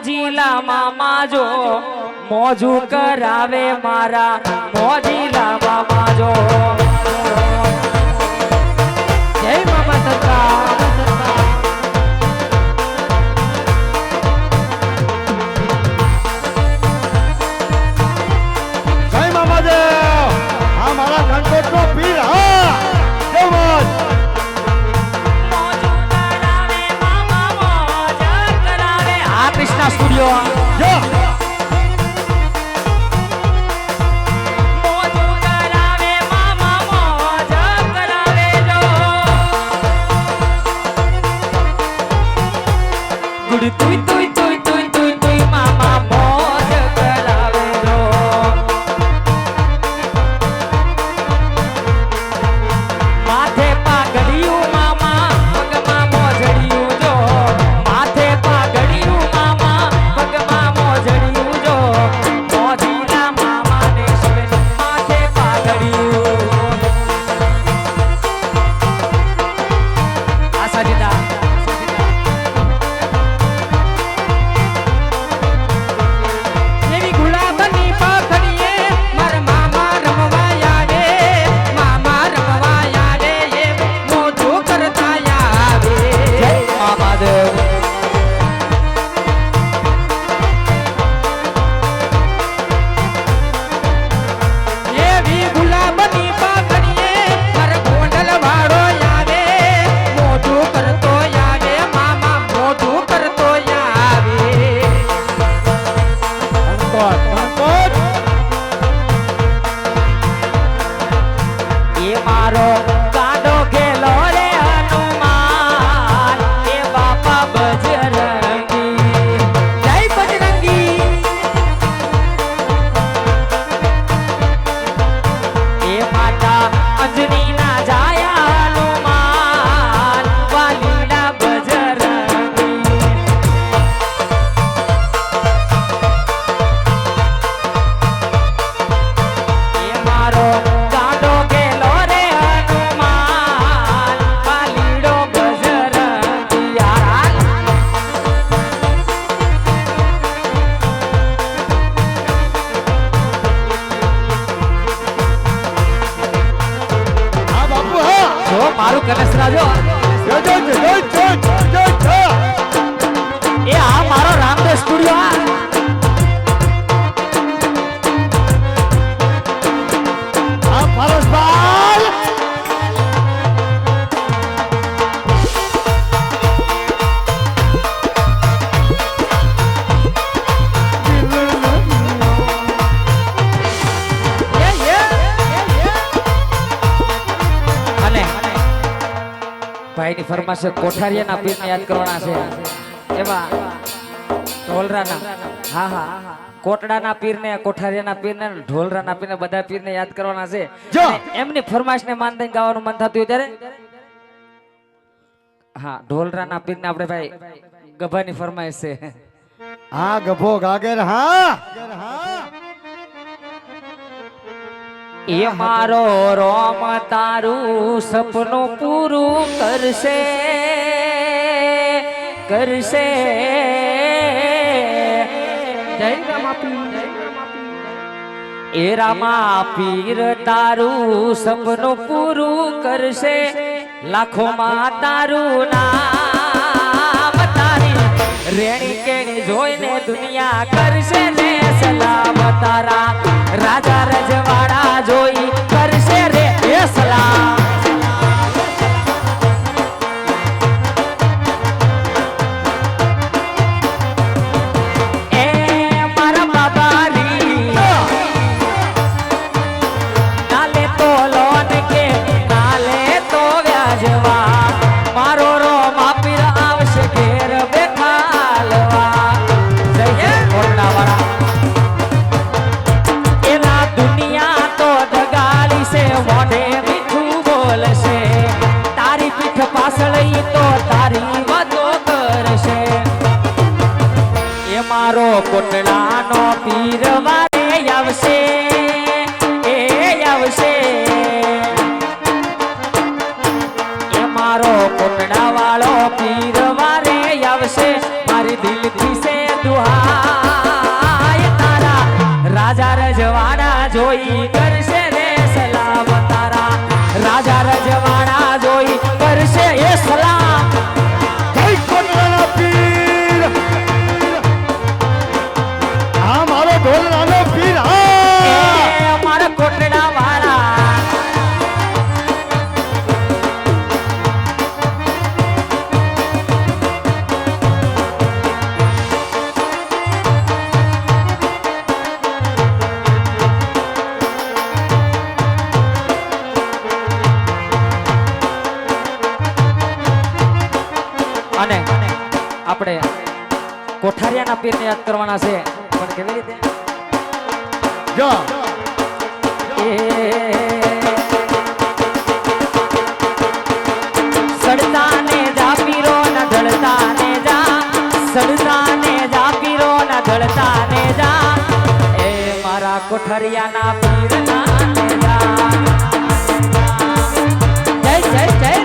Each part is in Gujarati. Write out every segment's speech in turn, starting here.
મોજીલા મામા જો, મોજું કરાવે મારા મોજીલા મામા જો. જય મામા સત્તા. જય મામાદેવ આ મારા ગણપતનો પીર સ્ટુડિયો જય ભાઈની ફરમાશે કોઠારિયાના પીરને યાદ કરવાના છે. એમાં ઢોલરાના. હા હા. કોટડાના પીરને કોઠારિયાના પીરને ઢોલરાના પીરને બધા પીરને યાદ કરવાના છે. જો. એમની ફરમાશને માન દઈને ગાવાનું મન થતું હોય ત્યારે? હા ઢોલરાના પીરને આપણે ભાઈ ગભાની ફરમાઈશ છે. હા ગભો ગાગર હા! એ મારો રોમ. તારું સપનું પૂરું કરશે. કરશે. જય એ રામા પીર તારું સપનું પૂરું કરશે. લાખોમાં તારું નામ તારી રેણી કેણી જોઈને દુનિયા કરશે રે સલામ તારા રાજા રજવાડા જોઈ કરશે રે એ ना पीने याद करवाना से पण केवी रीते जो ए सडता जा पीरो न धळता जा सडता जा पीरो न धळता जा ए मारा कोठरिया ना पीर ना जा जय जय जय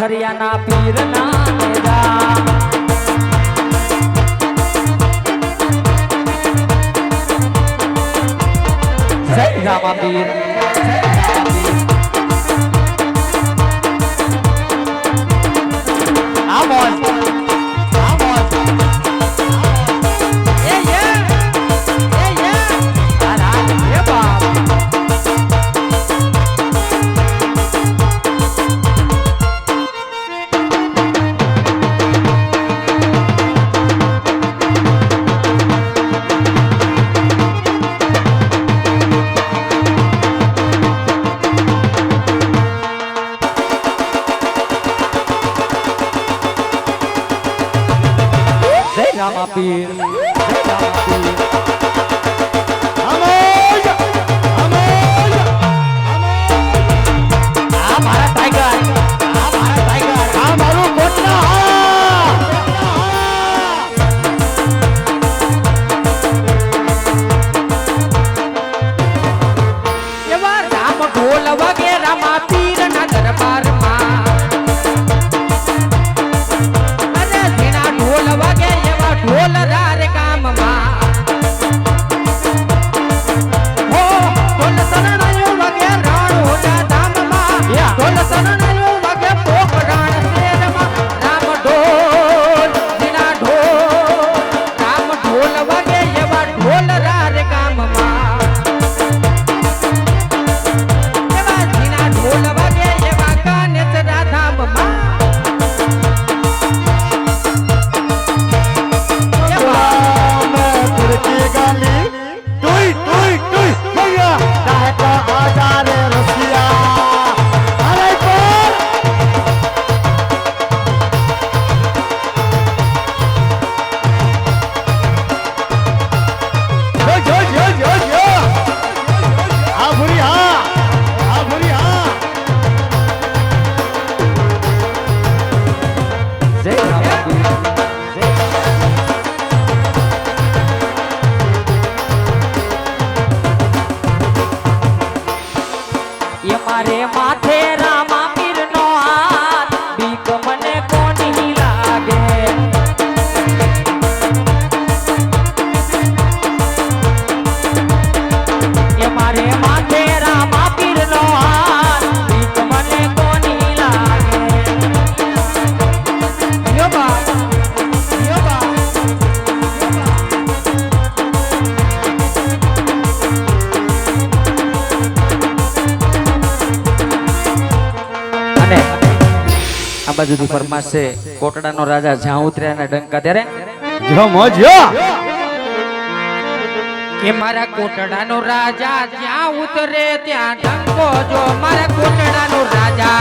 પાથરિયાના પીરના રામ રામા પીર Shakir. con la faremos. બાજુથી ફરમાશ છે કોટડાનો રાજા જ્યાં ઉતર્યા ને ડંકા ત્યારે જો મોજો કે મારા કોટડાનો રાજા જ્યાં ઉતરે ત્યાં ડંકો જો મારા કોટડાનો રાજા.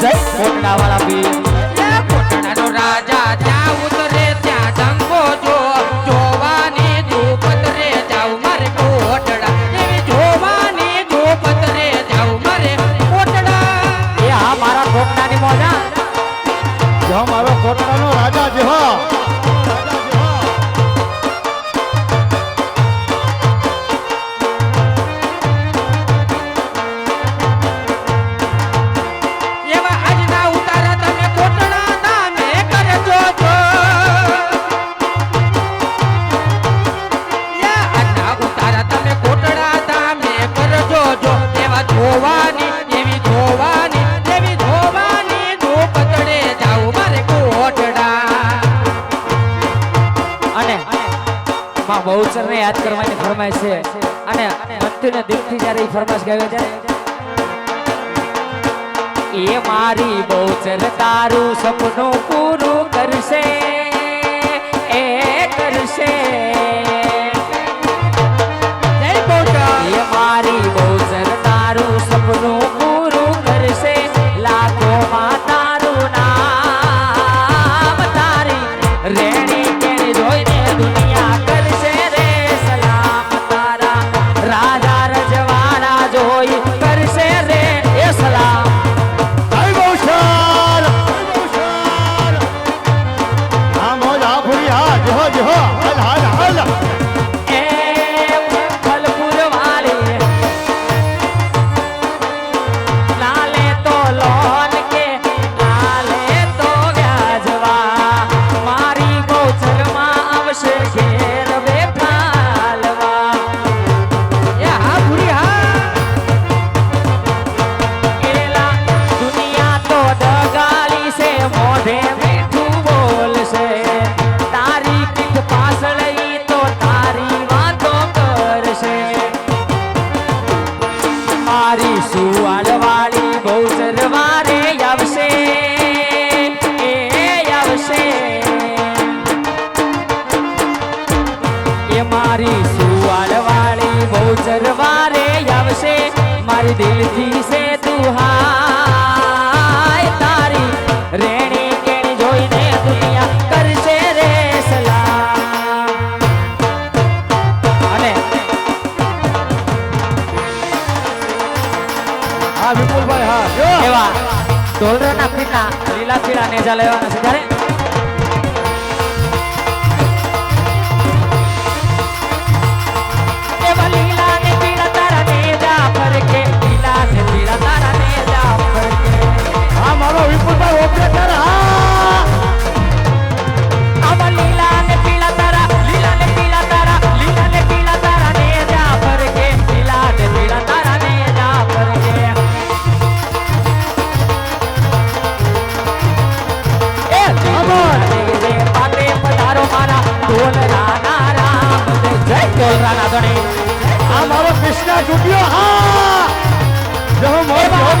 જય કોટડા વાળા ફરમાશ ગાવે છે એ મારી બહુ તારું સપનું પૂરું કરશે. મારી દિલથી છે તું હાય. તારી રેણી કેણી જોઈને દુનિયા કરશે રે સલામ. અને હા વિપુલભાઈ હા. એવા ઢોલરાના પીના લીલા પીડા નેજા લેવાના છે. তোলরা নাদনে আমার কৃষ্ণা জুটিও হা! জহ মর জহ